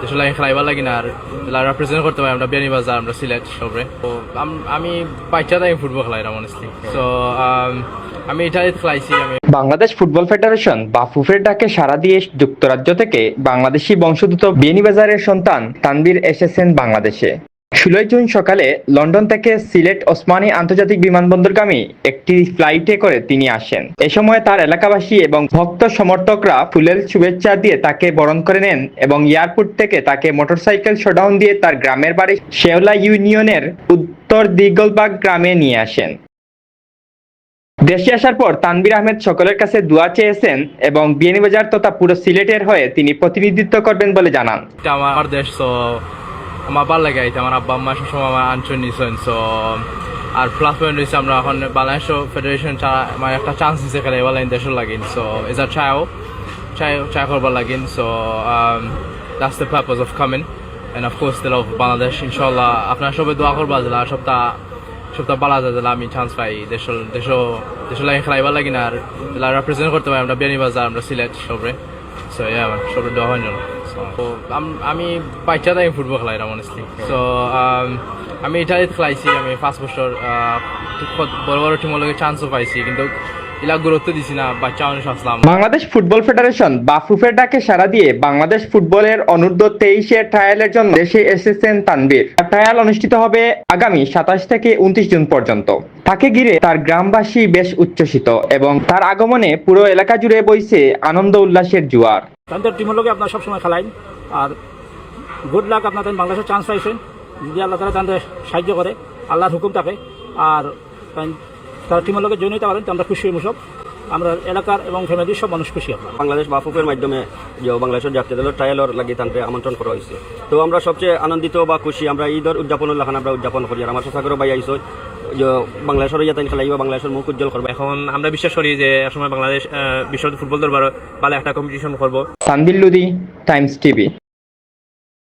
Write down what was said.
দেশের লাগে খেলাইবার লাগি না, আর রিপ্রেজেন্ট করতে পারি আমরা বিয়ানীবাজার আমরা সিলেট সবরে। তো আমি বাচ্চা আমি ফুটবল খেলাইলাম অনেস্টলি সো আমি এটাই খেলাইছি, আমি বাংলাদেশ ফুটবল ফেডারেশন বা ফুফের ডাকে সারা দিয়ে যুক্তরাজ্য থেকে বাংলাদেশি বংশোদ্ভূত বিয়ানীবাজারের সন্তান তানবীর এসেছেন বাংলাদেশে। ষোলোই জুন সকালে লন্ডন থেকে সিলেট ওসমানী আন্তর্জাতিক বিমানবন্দরগামী একটি ফ্লাইটে করে তিনি আসেন। এ সময় তার এলাকাবাসী এবং ভক্ত সমর্থকরা ফুলের শুভেচ্ছা দিয়ে তাকে বরণ করে নেন এবং এয়ারপোর্ট থেকে তাকে মোটরসাইকেল শোডাউন দিয়ে তার গ্রামের বাড়ি শেওলা ইউনিয়নের উত্তর দিগলবাগ গ্রামে নিয়ে আসেন। দেশে আসার পর তানবির আহমেদ সকলের কাছে দোয়া চেয়েছেন এবং বিয়ানীবাজার তথা পুরো সিলেটের হয়ে তিনি প্রতিনিধিত্ব করবেন বলে জানান। আমার ভালো লাগে এটা আমার আব্বা, আম্মা সবসময় আমার আনসার নিয়েছেন সো আর প্লাস পয়েন্ট হয়েছে আমরা এখন বাংলাদেশ ফেডারেশন আমার একটা চান্স দিছে খেলে, এবার দেশের লাগিন সো এজ আর চাও চাই চাই করবার লাগিন so that's the purpose of coming and of course দিল বাংলাদেশ ইনশাল্লাহ আপনার সবাই দোয়া করবা দিলা সপ্তাহ সপ্তাহ বালা যায় দিলা আমি চান্স পাই দেশের দেশ দেশের লাগে খেলাইবার লাগি না, আর রিপ্রেজেন্ট করতে পারি, আমরা বিয়ানীবাজার, আমরা সিলেট, সবরে। সো ইয়া সবটা দেওয়া হয় তো আমি বাচ্চা তাই ফুটবল খেলাইলাম অনেস্টলি সো আমি এটাই খেলাইছি আমি পাঁচ বছর বড় বড় টিমের লগে চান্সও পাইছি কিন্তু এলা গুরুত্ব দিছি না বাচ্চা মানুষ আসলাম বাংলাদেশ ফুটবল ফেডারেশন বা ফুফের ডাকে সাড়া দিয়ে বাংলাদেশ ফুটবলের অনূর্ধ্ব তেইশের ট্রায়ালের জন্য দেশে এসেছেন তানবীর ট্রায়াল অনুষ্ঠিত হবে আগামী সাতাশ থেকে উনত্রিশ জুন পর্যন্ত। তাকে ঘিরে তার গ্রামবাসী বেশ উচ্ছ্বসিত এবং তার আগমনে পুরো এলাকা জুড়ে বইছে আনন্দ উল্লাসের জোয়ার। তাদের টিমের লোকে আপনার সবসময় খেলাইন আর গুড লাক আপনার বাংলাদেশের চান্স পাইছেন যদি আল্লাহ তারা তাদের সাহায্য করে আল্লাহর হুকুম থাকে আর তারা টিমের লোকে জয়েন হতে পারেন তো আমরা খুশি হইমু সব। আমরা এলাকার এবং ফ্যামিলির সব মানুষ খুশি আপনার বাংলাদেশ বাফুফের মাধ্যমে যে বাংলাদেশের জাতীয় দলের ট্রায়ালর লাগি তানকে আমন্ত্রণ করা হয়েছে তো আমরা সবচেয়ে আনন্দিত বা খুশি আমরা ঈদের উদযাপন লাখান আমরা উদযাপন করি। আর আমার সাগর ভাই আইসো যে বাংলাদেশের ইয়াতে খেলাইব বাংলাদেশের মুখ উজ্জ্বল করবে। এখন আমরা বিশ্বাস করি যে একসময় বাংলাদেশ বিশ্ব ফুটবল দরবার ভালো একটা কম্পিটিশন করব। Tanvir লুদি Times TV